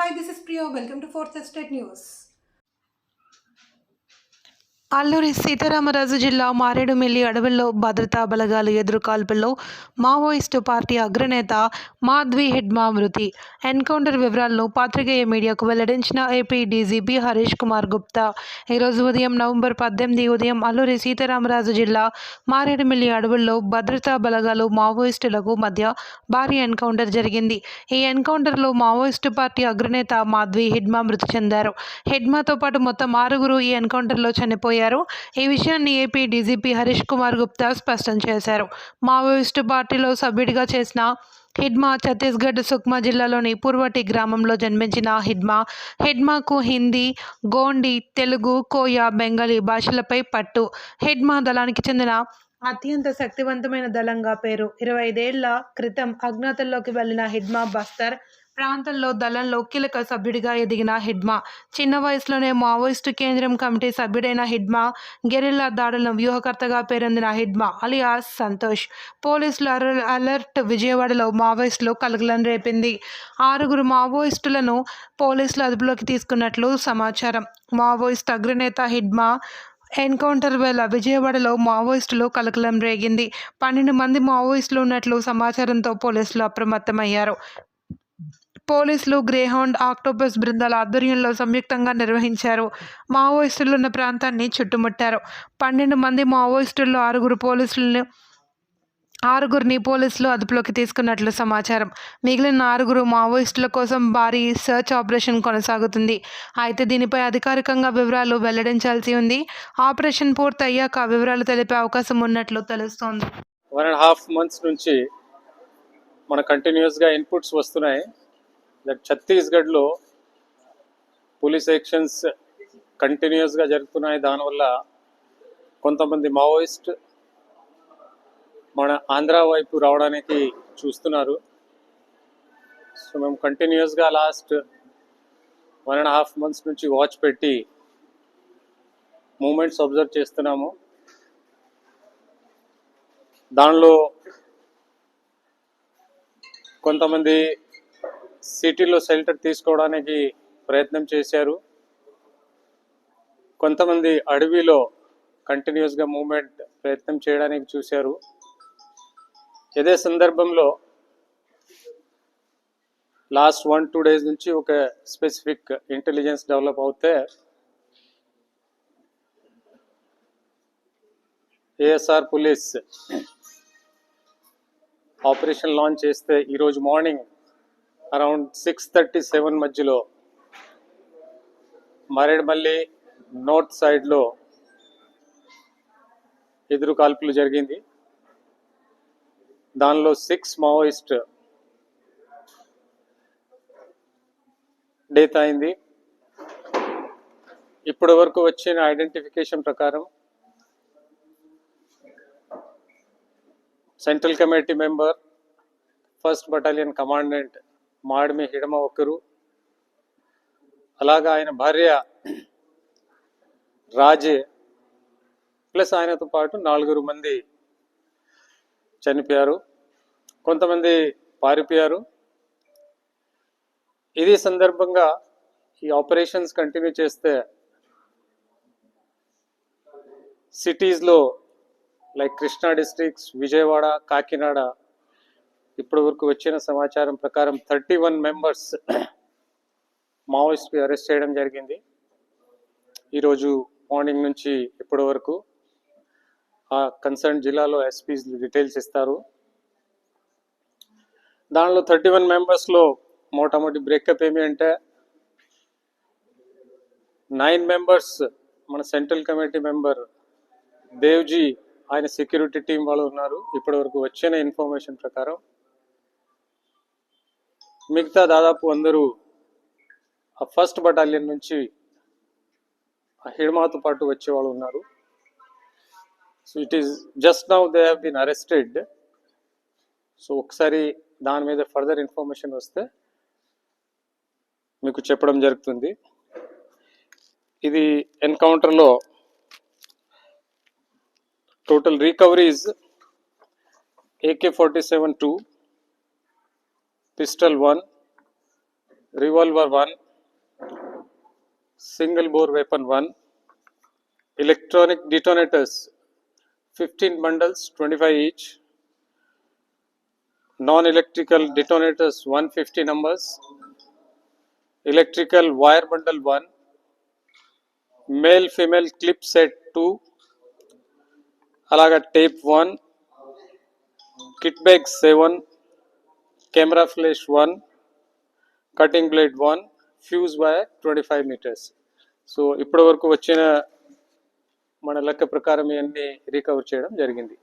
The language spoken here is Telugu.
Hi, this is Priya. Welcome to Fourth Estate News. Alluri Sitaramaraju జిల్లా మారేడుమిల్లి అడవుల్లో భద్రతా బలగాలు ఎదురుకాల్పుల్లో మావోయిస్టు పార్టీ అగ్రనేత మాధ్వి హెడ్మా మృతి ఎన్కౌంటర్ వివరాలను పాత్రికేయ మీడియాకు వెల్లడించిన ఏపీ డీజీపీ హరీష్ కుమార్ గుప్తా. ఈరోజు ఉదయం నవంబర్ పద్దెనిమిది ఉదయం అల్లూరి సీతారామరాజు జిల్లా మారేడుమిల్లి అడవుల్లో భద్రతా బలగాలు మావోయిస్టులకు మధ్య భారీ ఎన్కౌంటర్ జరిగింది. ఈ ఎన్కౌంటర్లో మావోయిస్టు పార్టీ అగ్రనేత మాధ్వి హిడ్మా మృతి చెందారు. హిడ్మాతో పాటు మొత్తం ఆరుగురు ఈ ఎన్కౌంటర్లో చనిపోయారు. ఈ విషయాన్ని ఏపీ డీజీపీ హరీష్ కుమార్ గుప్తా స్పష్టం చేశారు. మావోయిస్టు పార్టీలో సభ్యుడిగా చేసిన హిడ్మా ఛత్తీస్గఢ్ సుక్మా జిల్లాలోని పూర్వటి గ్రామంలో జన్మించిన హిడ్మా హిడ్మాకు హిందీ గోండి తెలుగు కోయా బెంగాలీ భాషలపై పట్టు. హిడ్మా దళానికి చెందిన అత్యంత శక్తివంతమైన దళంగా పేరు. ఇరవై ఐదేళ్ళ క్రితం అజ్ఞాతంలోకి వెళ్ళిన హిడ్మా బస్తర్ ప్రాంతంలో దళంలో కీలక సభ్యుడిగా ఎదిగిన హిడ్మా. చిన్న వయసులోనే మావోయిస్టు కేంద్రం కమిటీ సభ్యుడైన హిడ్మా గెరిల్లా దాడులను వ్యూహకర్తగా పేరొందిన హిడ్మా అలియాస్ సంతోష్. పోలీసుల అలర్ట్ విజయవాడలో మావోయిస్టులు కలకలం రేపింది. ఆరుగురు మావోయిస్టులను పోలీసులు అదుపులోకి తీసుకున్నట్లు సమాచారం. మావోయిస్ట్ అగ్రనేత హిడ్మా ఎన్కౌంటర్ వేళ విజయవాడలో మావోయిస్టులు కలకలం రేగింది. పన్నెండు మంది మావోయిస్టులు ఉన్నట్లు సమాచారంతో పోలీసులు అప్రమత్తమయ్యారు. పోలీసులు గ్రేహౌండ్ ఆక్టోపస్ బృందాల ఆధ్వర్యంలో సంయుక్తంగా నిర్వహించారు. మావోయిస్టులు ఉన్న ప్రాంతాన్ని చుట్టుముట్టారు. పన్నెండు మంది మావోయిస్టుల్లో ఆరుగురు పోలీసులను ఆరుగురిని పోలీసులు అదుపులోకి తీసుకున్నట్లు సమాచారం. మిగిలిన ఆరుగురు మావోయిస్టుల కోసం భారీ సెర్చ్ ఆపరేషన్ కొనసాగుతుంది. అయితే దీనిపై అధికారికంగా వివరాలు వెల్లడించాల్సి ఉంది. ఆపరేషన్ పూర్తయ్యాక వివరాలు తెలిపే అవకాశం ఉన్నట్లు తెలుస్తోంది. వన్ అండ్ హాఫ్ మంత్స్ నుంచి మన కంటిన్యూస్గా ఇన్పుట్స్ వస్తున్నాయి. దట్ ఛత్తీస్గఢ్లో పోలీస్ యాక్షన్స్ కంటిన్యూస్గా జరుగుతున్నాయి. దానివల్ల కొంతమంది మావోయిస్ట్ మన ఆంధ్ర వైపు రావడానికి చూస్తున్నారు. సో మేము కంటిన్యూస్గా last one and half months నుంచి వాచ్ పెట్టి మూమెంట్స్ అబ్జర్వ్ చేస్తున్నాము. దానిలో కొంతమంది సిటీలో షెల్టర్ తీసుకోవడానికి ప్రయత్నం చేశారు. కొంతమంది అడవిలో కంటిన్యూస్గా మూమెంట్ ప్రయత్నం చేయడానికి చూశారు. ఇదే సందర్భంలో లాస్ట్ వన్ టూ డేస్ నుంచి ఒక స్పెసిఫిక్ ఇంటెలిజెన్స్ డెవలప్ అవుతే ఏఎస్ఆర్ పోలీస్ ఆపరేషన్ లాంచ్ చేస్తే ఈరోజు morning around six thirty seven మధ్యలో మరేడుమల్లి నార్త్ సైడ్లో ఎదురు కాల్పులు జరిగింది. దానిలో సిక్స్ మావోయిస్ట్ డెత్ అయింది. ఇప్పటి వరకు వచ్చిన ఐడెంటిఫికేషన్ ప్రకారం central committee member first battalion commandant Madvi Hidma ఒకరు అలాగా ఆయన భార్య రాజే ప్లస్ ఆయనతో పాటు నాలుగురు మంది చనిపోయారు. కొంతమంది పారిపోయారు. ఇది సందర్భంగా ఈ ఆపరేషన్స్ కంటిన్యూ చేస్తే సిటీస్లో లైక్ కృష్ణా డిస్ట్రిక్ట్స్ విజయవాడ కాకినాడ ఇప్పటి వరకు వచ్చిన సమాచారం ప్రకారం థర్టీ వన్ మెంబర్స్ మావోయిస్ట్కి అరెస్ట్ చేయడం జరిగింది. ఈరోజు మార్నింగ్ నుంచి ఇప్పటి వరకు ఆ కన్సర్న్ జిల్లాలో ఎస్పీస్ డీటెయిల్స్ ఇస్తారు. దానిలో థర్టీ వన్ మెంబర్స్లో మోటామోటి బ్రేకప్ ఏమి అంటే నైన్ మెంబర్స్ మన సెంట్రల్ కమిటీ మెంబర్ దేవ్జీ ఆయన సెక్యూరిటీ టీం వాళ్ళు ఉన్నారు. ఇప్పటి వరకు వచ్చిన ఇన్ఫర్మేషన్ ప్రకారం మిగతా దాదాపు అందరూ ఆ ఫస్ట్ బటాలియన్ నుంచి ఆ హిడ్మాతో పాటు వచ్చే వాళ్ళు ఉన్నారు. So it is just now they have been arrested so ఒకసారి దాని మీద ఫర్దర్ ఇన్ఫర్మేషన్ వస్తే మీకు చెప్పడం జరుగుతుంది. ఇది ఎన్కౌంటర్లో total recoveries AK forty seven two pistol one revolver 1, single bore weapon 1, electronic detonators 15 bundles 25 each, non-electrical detonators 150 numbers, electrical wire bundle 1, male female clip set 2, అలాగా tape 1, kit bag 7, camera flash one cutting blade one fuse wire 25 metres. So ఇప్పటి వరకు వచ్చిన మన లెక్క ప్రకారం ఇవన్నీ రికవర్ చేయడం జరిగింది.